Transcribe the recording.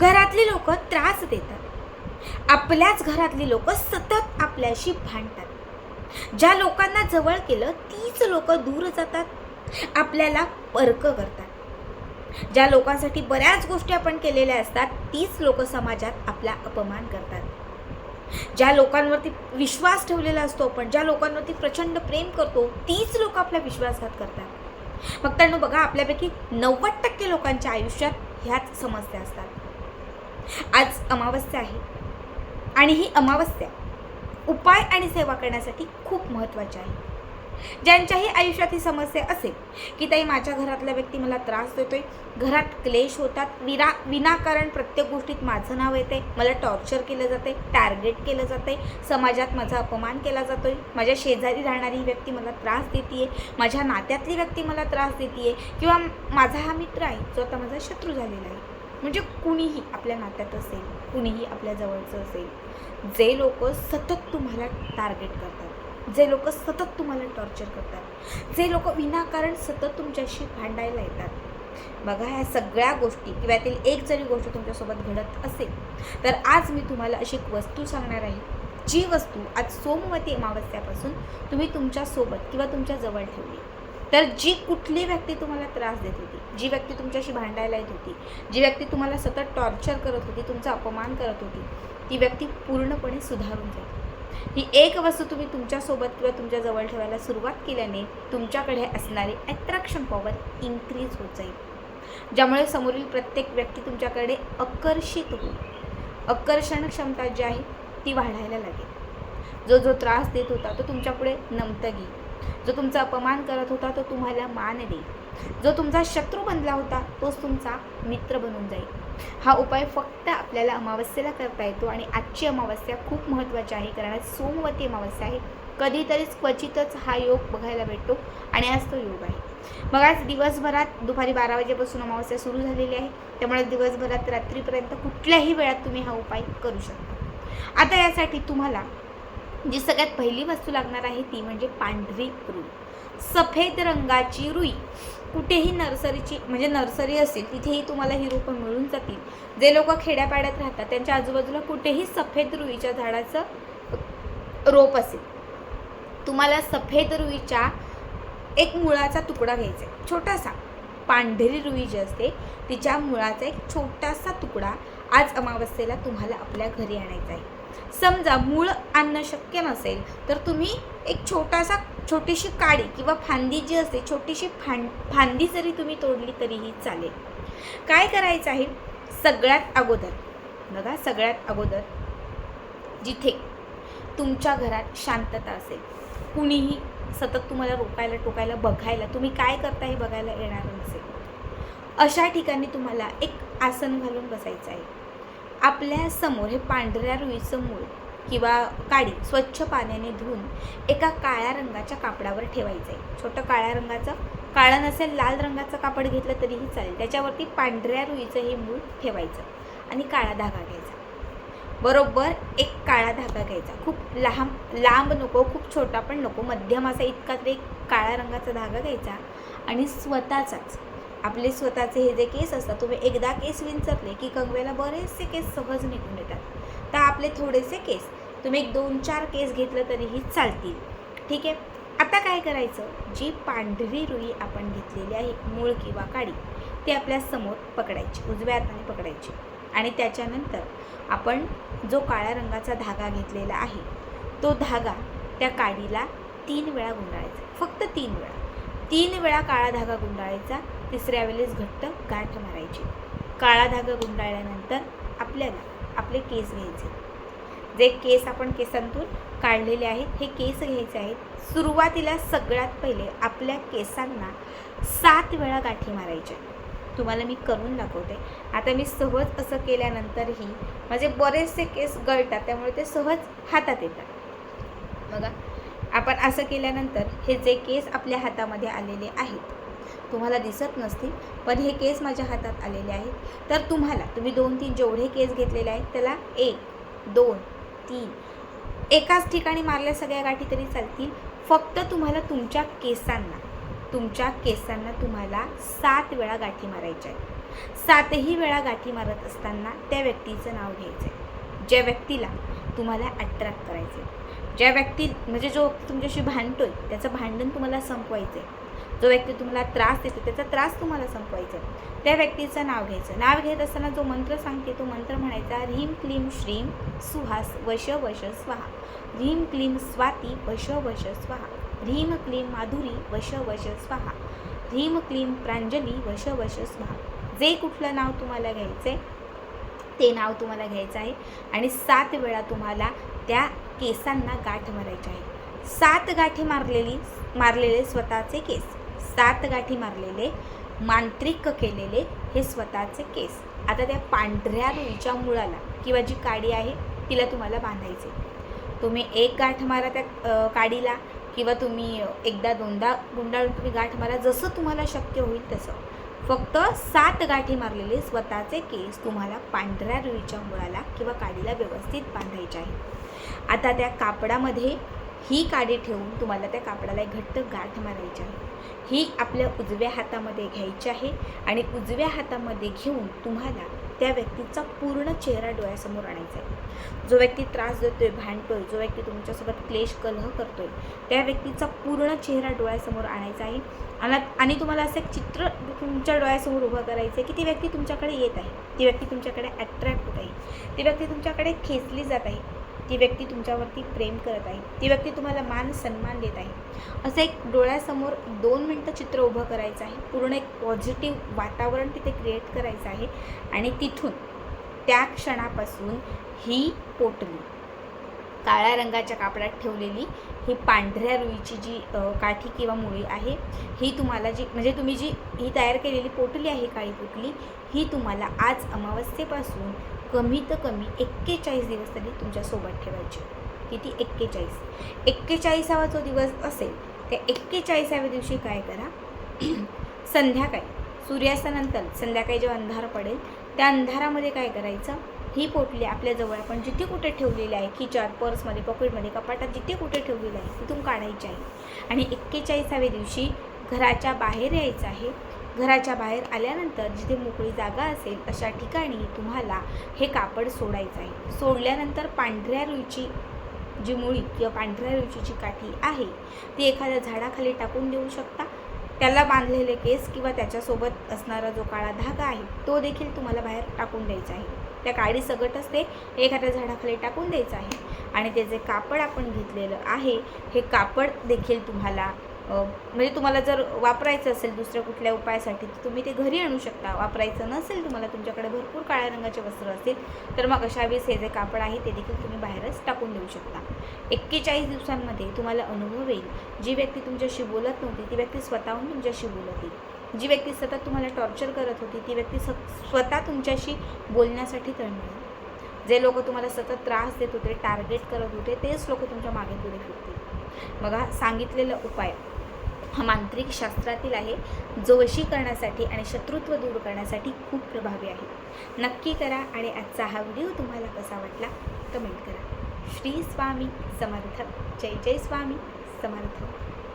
घरातली लोक त्रास देतात. आपल्याच घरातली लोक सतत आपल्याशी भांडतात. ज्या लोकांना जवळ केलं तीच लोक दूर जातात. आपल्याला पर्क करतात. ज्या लोकांसाठी बऱ्याच गोष्टी आपण केलेल्या असतात तीच लोक समाजात आपला अपमान करतात. ज्या लोकांवरती विश्वास ठेवलेला असतो आपण ज्या लोकांवरती प्रचंड प्रेम करतो तीच लोक आपला विश्वासघात करतात. मग त्यांना बघा आपल्यापैकी नव्वद टक्के लोकांच्या आयुष्यात ह्याच समस्या असतात. आज अमावस्या आहे. आणि ही अमावस्या उपाय आणि सेवा करण्यासाठी खूप महत्त्वाची आहे. ज्यांच्याही आयुष्यात ही समस्या असेल की ताई माझ्या घरातला व्यक्ती मला त्रास देतोय घरात क्लेश होतात विरा विनाकारण प्रत्येक गोष्टीत माझं नाव येते मला टॉर्चर केलं जाते टार्गेट केलं जाते समाजात माझा अपमान केला जातोय माझ्या शेजारी राहणारी ही व्यक्ती मला त्रास देते माझ्या नात्यातली व्यक्ती मला त्रास देते किंवा माझा हा मित्र आहे जो आता माझा शत्रू झालेला आहे. म्हणजे कुणीही आपल्या नात्यात असेल कुणीही आपल्या जवळचं असेल जे लोक सतत तुम्हाला टार्गेट करतात जे लोक सतत तुम्हाला टॉर्चर करतात जे लोक विनाकारण सतत तुमच्याशी भांडायला येतात. बघा ह्या सगळ्या गोष्टी किंवा यातील एक जरी गोष्ट तुमच्यासोबत घडत असेल तर आज मी तुम्हाला अशी एक वस्तू सांगणार आहे जी वस्तू आज सोमवती अमावस्यापासून तुम्ही तुमच्यासोबत किंवा तुमच्या जवळ ठेवली. तर जी कुठली व्यक्ती तुम्हाला त्रास देत होती जी व्यक्ती तुमच्याशी भांडायला येत होती जी व्यक्ती तुम्हाला सतत टॉर्चर करत होती तुमचा अपमान करत होती ती व्यक्ती पूर्णपणे सुधारून जाईल ही एक वस्तू तुम्ही तुमच्यासोबत किंवा तुमच्या जवळ ठेवायला सुरुवात केल्याने तुमच्याकडे असणारी अट्रॅक्शन पॉवर इन्क्रीज होत जाईल. ज्यामुळे समोरील प्रत्येक व्यक्ती तुमच्याकडे आकर्षित होईल. आकर्षण क्षमता जी आहे ती वाढायला लागेल. जो जो त्रास देत होता तो तुमच्यापुढे नमतं घेईल. जो तुमचा अपमान करत होता तो तुम्हाला मान देईल जो तुमचा शत्रू बनला होता तोच तुमचा मित्र बनून जाईल. हा उपाय फक्त आपल्याला अमावस्येला करता येतो आणि आजची अमावस्या खूप महत्त्वाची आहे कारण आज सोमवती अमावस्या आहे. कधीतरीच क्वचितच हा योग बघायला भेटतो आणि आज तो योग आहे. मग आज दिवसभरात दुपारी बारा वाजेपासून अमावस्या सुरू झालेली आहे. त्यामुळे दिवसभरात रात्रीपर्यंत कुठल्याही वेळात तुम्ही हा उपाय करू शकता. आता यासाठी तुम्हाला जी सगळ्यात पहिली वस्तू लागणार आहे ती म्हणजे पांढरी रुई. सफेद रंगाची रुई. कुठेही नर्सरीची म्हणजे नर्सरी असेल तिथेही तुम्हाला ही रोपं मिळून जातील. जे लोक खेड्यापाड्यात राहतात त्यांच्या आजूबाजूला कुठेही सफेद रुईच्या झाडाचं रोप असेल. तुम्हाला सफेद रुईच्या एक मुळाचा तुकडा घ्यायचा आहे. छोटासा. पांढरी रुई जी असते तिच्या मुळाचा एक छोटासा तुकडा आज अमावस्येला तुम्हाला आपल्या घरी आणायचा आहे. समजा मूळ आणणं शक्य नसेल तर तुम्ही एक छोटासा छोटीशी काडी किंवा फांदी जी असते छोटीशी फां फांदी जरी तुम्ही तोडली तरीही चालेल. काय करायचं आहे? सगळ्यात अगोदर बघा सगळ्यात अगोदर जिथे तुमच्या घरात शांतता असेल कुणीही सतत तुम्हाला रोकायला टोकायला बघायला तुम्ही काय करता हे बघायला येणार नसेल. अशा ठिकाणी तुम्हाला एक आसन घालून बसायचं आहे. आपल्यासमोर हे पांढऱ्या रुईचं मूळ किंवा काडी स्वच्छ पाण्याने धुवून एका काळ्या रंगाच्या कापडावर ठेवायचं आहे छोटं काळ्या रंगाचं. काळं नसेल लाल रंगाचं कापड घेतलं तरीही चालेल. त्याच्यावरती पांढऱ्या रुईचं हे मूळ ठेवायचं आणि काळा धागा घ्यायचा. बरोबर एक काळा धागा घ्यायचा. खूप लांब लांब नको खूप छोटा पण नको. मध्यम असा इतका तरी एक काळ्या रंगाचा धागा घ्यायचा आणि स्वतःचाच आपले स्वतःचे हे जे केस असतात तुम्ही एकदा केस विंचरले की कंगवेला बरेचसे केस सहज निघून येतात. तर आपले थोडेसे केस तुम्ही एक दोन चार केस घेतलं तरीही चालतील. ठीक आहे? आता काय करायचं? जी पांढरी रुई आपण घेतलेली आहे मूळ किंवा काडी ती आपल्यासमोर पकडायची उजव्या हाताने पकडायची. आणि त्याच्यानंतर आपण जो काळ्या रंगाचा धागा घेतलेला आहे तो धागा त्या काडीला तीन वेळा गुंडाळायचा. फक्त तीन वेळा. तीन वेळा काळा धागा गुंडाळायचा. तिसऱ्या वेळेस घट्ट गाठ मारायची. काळा धागा गुंडाळल्यानंतर आपल्याला आपले केस घ्यायचे. जे केस आपण केसांतून काढलेले आहेत हे केस घ्यायचे आहेत. सुरुवातीला सगळ्यात पहिले आपल्या केसांना सात वेळा गाठी मारायच्या. तुम्हाला मी करून दाखवते. आता मी सहज असं केल्यानंतरही माझे बरेचसे केस गळतात त्यामुळे ते सहज हातात येतात. बघा आपण असं केल्यानंतर हे जे केस आपल्या हातामध्ये आलेले आहेत तुम्हाला दिसत नसतील पण हे केस माझ्या हातात आलेले आहेत. तर तुम्हाला तुम्ही दोन तीन जेवढे केस घेतलेले आहेत त्याला एक दोन तीन एकाच ठिकाणी मारल्या सगळ्या गाठी तरी चालतील. फक्त तुम्हाला तुमच्या केसांना तुमच्या केसांना तुम्हाला सात वेळा गाठी मारायच्या आहेत. सातही वेळा गाठी मारत असताना त्या व्यक्तीचं नाव घ्यायचं आहे. ज्या व्यक्तीला तुम्हाला अट्रॅक्ट करायचं आहे. ज्या व्यक्ती म्हणजे जो तुमच्याशी भांडतो आहे त्याचं भांडण तुम्हाला संपवायचं आहे. जो व्यक्ती तुम्हाला त्रास देतो त्याचा त्रास तुम्हाला संपवायचा आहे. त्या व्यक्तीचं नाव घ्यायचं. नाव घेत असताना जो मंत्र सांगते तो मंत्र म्हणायचा ह्रीम क्लीम श्रीम सुहास वश वश स्वाहा. ह्रीम क्लीम स्वाती वश वश स्वाहा. ह्रीम क्लीम माधुरी वश वश स्वाहा. ह्रीम क्लीम प्रांजली वश वश स्वाहा. जे कुठलं नाव तुम्हाला घ्यायचं आहे ते नाव तुम्हाला घ्यायचं आहे. आणि सात वेळा तुम्हाला त्या केसांना गाठ मारायची आहे. सात गाठी मारलेली मारलेले स्वतःचे केस. सात गाठी मारलेले मांत्रिक केलेले हे स्वतःचे केस. आता त्या पांढऱ्या रुईच्या मुळाला किंवा जी काडी आहे तिला तुम्हाला बांधायचे. तुम्ही एक गाठ मारा त्या काडीला किंवा तुम्ही एकदा दोनदा गुंडाळून तुम्ही गाठ मारा जसं तुम्हाला शक्य होईल तसं. फक्त सात गाठी मारलेले स्वतःचे केस तुम्हाला पांढऱ्या रुईच्या मुळाला किंवा काडीला व्यवस्थित बांधायचे आहे. आता त्या कापडामध्ये ही काडी ठेवून तुम्हाला त्या कापडाला एक घट्ट गाठ मारायची आहे. ही आपल्या उजव्या हातामध्ये घ्यायची आहे आणि उजव्या हातामध्ये घेऊन तुम्हाला त्या व्यक्तीचा पूर्ण चेहरा डोळ्यासमोर आणायचा आहे. जो व्यक्ती त्रास देतोय भांडतोय जो व्यक्ती तुमच्यासोबत क्लेश कलह करतोय त्या व्यक्तीचा पूर्ण चेहरा डोळ्यासमोर आणायचा आहे. आणि आणि तुम्हाला असं एक चित्र तुमच्या डोळ्यासमोर उभं करायचं आहे की ती व्यक्ती तुमच्याकडे येत आहे. ती व्यक्ती तुमच्याकडे अट्रॅक्ट होत आहे. ती व्यक्ती तुमच्याकडे खेचली जात आहे. ती व्यक्ती तुमच्यावरती प्रेम करत आहे. ती व्यक्ती तुम्हाला मान सन्मान देत आहे. असं एक डोळ्यासमोर दोन मिनटं चित्र उभं करायचं आहे. पूर्ण एक पॉझिटिव्ह वातावरण तिथे क्रिएट करायचं आहे. आणि तिथून त्या क्षणापासून ही पोटली काळ्या रंगाच्या कापडात ठेवलेली ही पांढऱ्या रुईची जी काठी किंवा मुळी आहे ही तुम्हाला जी म्हणजे तुम्ही जी ही तयार केलेली पोटली आहे काळी पोटली ही तुम्हाला आज अमावस्येपासून कमीत कमी एक्केचाळीस दिवस तरी तुमच्यासोबत ठेवायची. किती? एक्केचाळीस. एक्केचाळीसावा जो दिवस असेल त्या एक्केचाळीसाव्या दिवशी काय करा? संध्याकाळी सूर्यास्तानंतर संध्याकाळी जेव्हा अंधार पडेल त्या अंधारामध्ये काय करायचं? ही पोटली आपल्याजवळ आपण जिथे कुठे ठेवलेली आहे खिचात पर्समध्ये पॉकेटमध्ये कपाटात जिथे कुठे ठेवलेली आहे तिथून काढायची आहे. आणि एक्केचाळीसाव्या दिवशी घराच्या बाहेर यायचं आहे घराच्या बाहेर आल्यानंतर जिथे मोकळी जागा असेल अशा ठिकाणी तुम्हाला हे कापड सोडायचं आहे. सोडल्यानंतर पांढऱ्या रुईची जी मुळी किंवा पांढऱ्या रुईची काठी आहे ती एखाद्या झाडाखाली टाकून देऊ शकता. त्याला बांधलेले केस किंवा त्याच्यासोबत असणारा जो काळा धागा आहे तो देखील तुम्हाला बाहेर टाकून द्यायचा आहे. त्या काळी सगट असते एखाद्या झाडाखाली टाकून द्यायचं आहे. आणि ते जे कापड आपण घेतलेलं आहे हे कापड देखील तुम्हाला म्हणजे तुम्हाला जर वापरायचं असेल दुसऱ्या कुठल्या उपायासाठी तर तुम्ही ते घरी आणू शकता. वापरायचं नसेल तुम्हाला तुमच्याकडे भरपूर काळ्या रंगाचे वस्त्र असतील तर मग अशा वेळेस हे जे कापड आहे ते देखील तुम्ही बाहेरच टाकून देऊ शकता. एक्केचाळीस दिवसांमध्ये तुम्हाला अनुभव येईल. जी व्यक्ती तुमच्याशी बोलत नव्हती ती व्यक्ती स्वतःहून तुमच्याशी बोलत येईल जी व्यक्ती सतत तुम्हाला टॉर्चर करत होती ती व्यक्ती स स्वतः तुमच्याशी बोलण्यासाठी तळमळेल. जे लोक तुम्हाला सतत त्रास देत होते टार्गेट करत होते तेच लोक तुमच्या मागे पुढे फिरतील. मग हा सांगितलेला उपाय. हा मांत्रिक शास्त्रातील आहे. जो वशीकरणासाठी आणि शत्रुत्व दूर करण्यासाठी खूप प्रभावी आहे. नक्की करा आणि आजचा हा व्हिडिओ तुम्हाला कसा वाटला कमेंट करा. श्री स्वामी समर्थ. जय जय स्वामी समर्थ.